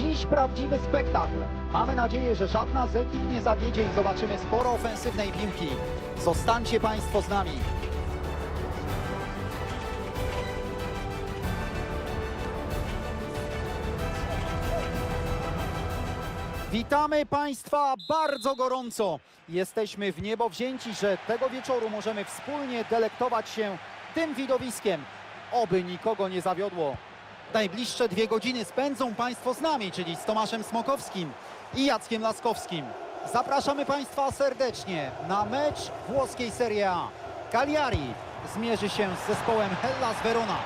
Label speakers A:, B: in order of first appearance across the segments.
A: Dziś prawdziwy spektakl. Mamy nadzieję, że żadna z ekip nie zawiedzie i zobaczymy sporo ofensywnej piłki. Zostańcie Państwo z nami. Witamy Państwa bardzo gorąco. Jesteśmy w niebo wzięci, że tego wieczoru możemy wspólnie delektować się tym widowiskiem. Oby nikogo nie zawiodło. Najbliższe dwie godziny spędzą Państwo z nami, czyli z Tomaszem Smokowskim i Jackiem Laskowskim. Zapraszamy Państwa serdecznie na mecz włoskiej Serie A. Cagliari zmierzy się z zespołem Hellas Verona.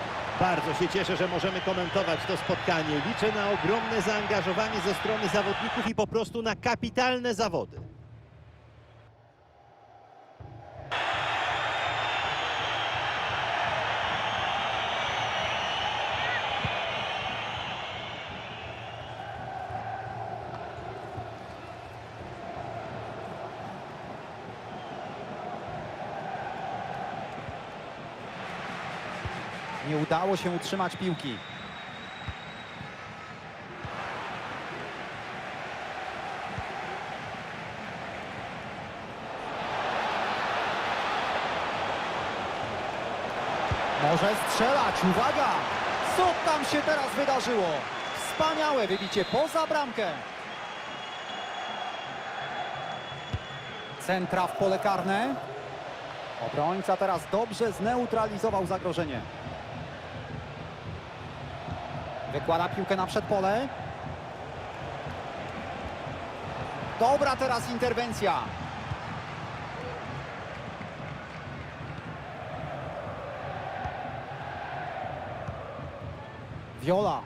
B: Bardzo się cieszę, że możemy komentować to spotkanie. Liczę na ogromne zaangażowanie ze strony zawodników i po prostu na kapitalne zawody.
A: Nie udało się utrzymać piłki. Może strzelać, uwaga! Co tam się teraz wydarzyło? Wspaniałe wybicie poza bramkę. Centra w pole karne. Obrońca teraz dobrze zneutralizował zagrożenie. Wykłada piłkę na przedpole. Dobra teraz interwencja. Viola.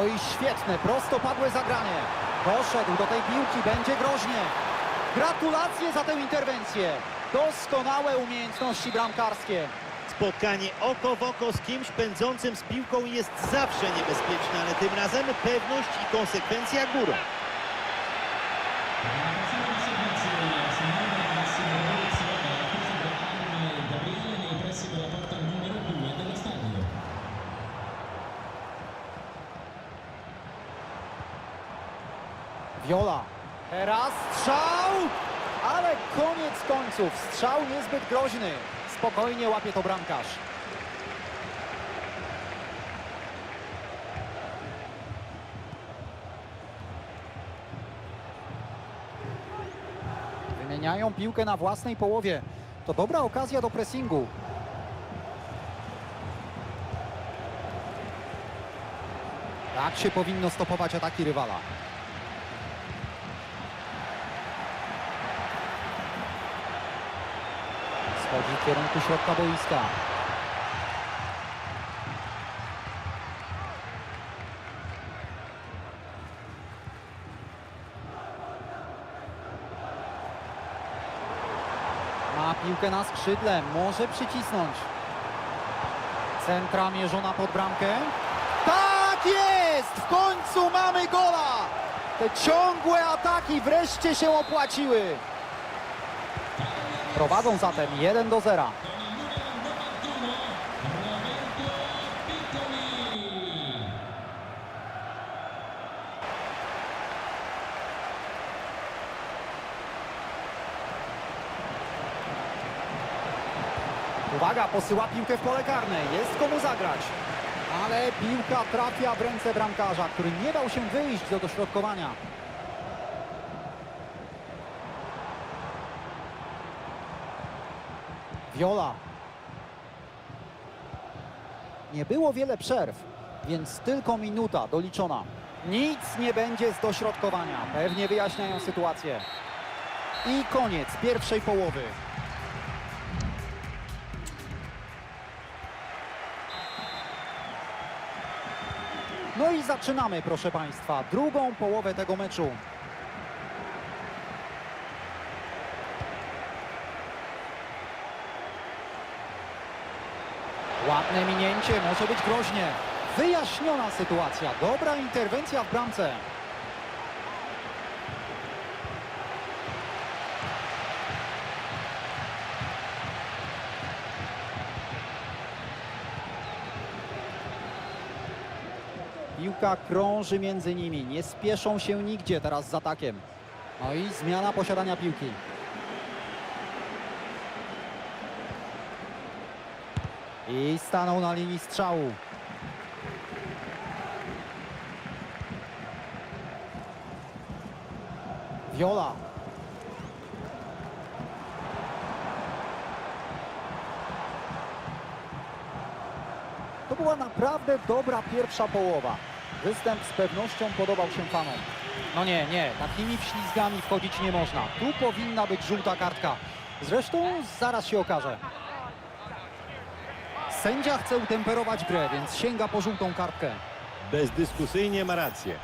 A: Oj, świetne, prostopadłe zagranie. Doszedł do tej piłki, będzie groźnie. Gratulacje za tę interwencję. Doskonałe umiejętności bramkarskie.
B: Spotkanie oko w oko z kimś pędzącym z piłką jest zawsze niebezpieczne, ale tym razem pewność i konsekwencja górą.
C: Gabriele nei pressi della porta numero 2 dello stadio.
A: Viola. Teraz strzał! Ale koniec końców. Strzał niezbyt groźny. Spokojnie łapie to bramkarz. Wymieniają piłkę na własnej połowie. To dobra okazja do pressingu. Tak się powinno stopować ataki rywala. Schodzi w kierunku środka boiska. Ma piłkę na skrzydle, może przycisnąć. Centra mierzona pod bramkę. Tak jest! W końcu mamy gola! Te ciągłe ataki wreszcie się opłaciły. Prowadzą zatem 1 do 0. Uwaga, posyła piłkę w pole karne. Jest komu zagrać. Ale piłka trafia w ręce bramkarza, który nie dał się wyjść do dośrodkowania. Viola. Nie było wiele przerw, więc tylko minuta doliczona. Nic nie będzie z dośrodkowania. Pewnie wyjaśniają sytuację. I koniec pierwszej połowy. No i zaczynamy, proszę Państwa, drugą połowę tego meczu. Ładne minięcie, może być groźnie. Wyjaśniona sytuacja, dobra interwencja w bramce. Piłka krąży między nimi. Nie spieszą się nigdzie teraz z atakiem. No i zmiana posiadania piłki. I stanął na linii strzału. Viola. To była naprawdę dobra pierwsza połowa. Występ z pewnością podobał się fanom. No nie, nie, takimi wślizgami wchodzić nie można. Tu powinna być żółta kartka. Zresztą zaraz się okaże. Sędzia chce utemperować grę, więc sięga po żółtą kartkę.
B: Bezdyskusyjnie ma rację.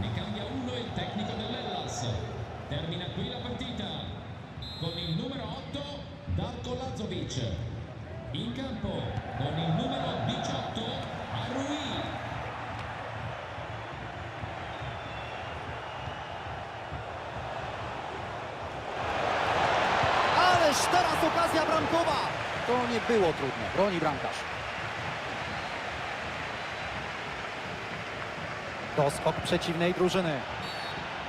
C: Ne cambia uno il tecnico dell'Ellas. Termina qui la partita con il numero 8 Darko Lazovic. In campo con il numero 18 Arrui.
A: Ależ teraz okazja bramkowa! To nie było trudne, broni bramkarz. Doskok przeciwnej drużyny.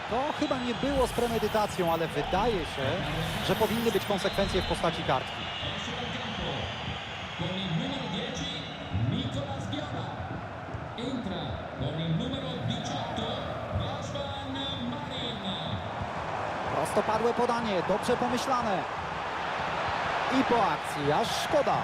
A: To chyba nie było z premedytacją, ale wydaje się, że powinny być konsekwencje w postaci kartki.
C: Esce dal campo con il numero 10 Nicolas Viola. Entra con il numero 18 Rashvan Marin.
A: Prostopadłe podanie, dobrze pomyślane. I po akcji, aż szkoda.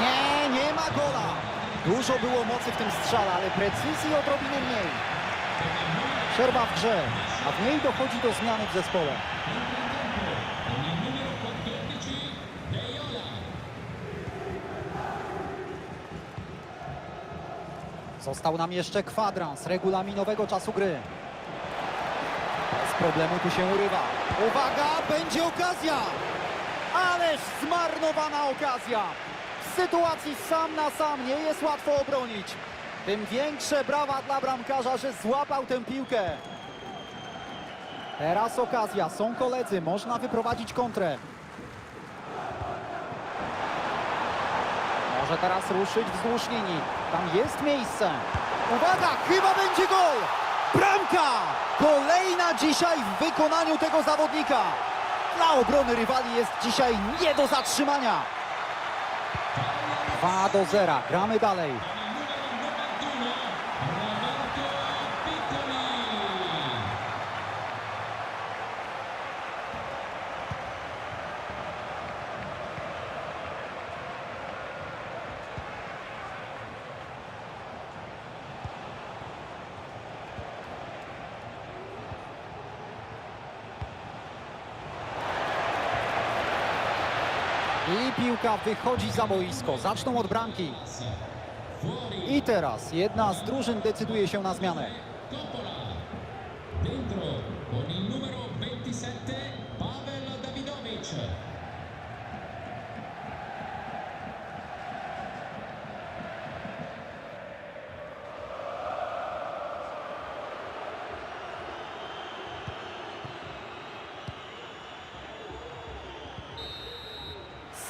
A: Nie, nie ma gola. Dużo było mocy w tym strzale, ale precyzji odrobinę mniej. Przerwa w grze, a w niej dochodzi do zmiany w zespole.
C: Con il numero 14 Deiola.
A: Został nam jeszcze kwadrans regulaminowego czasu gry. Bez problemu tu się urywa. Uwaga, będzie okazja! Ależ zmarnowana okazja! Sytuacji sam na sam nie jest łatwo obronić. Tym większe brawa dla bramkarza, że złapał tę piłkę. Teraz okazja, są koledzy, można wyprowadzić kontrę. Może teraz ruszyć wzdłuż linii. Tam jest miejsce. Uwaga, chyba będzie gol! Bramka! Kolejna dzisiaj w wykonaniu tego zawodnika. Dla obrony rywali jest dzisiaj nie do zatrzymania. 2 do 0. Gramy dalej. I piłka wychodzi za boisko. Zaczną od bramki. I teraz jedna z drużyn decyduje się na zmianę.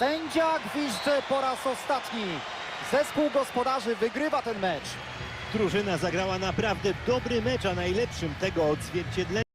A: Sędzia gwizdże po raz ostatni. Zespół gospodarzy wygrywa ten mecz.
B: Drużyna zagrała naprawdę dobry mecz, a najlepszym tego odzwierciedleniem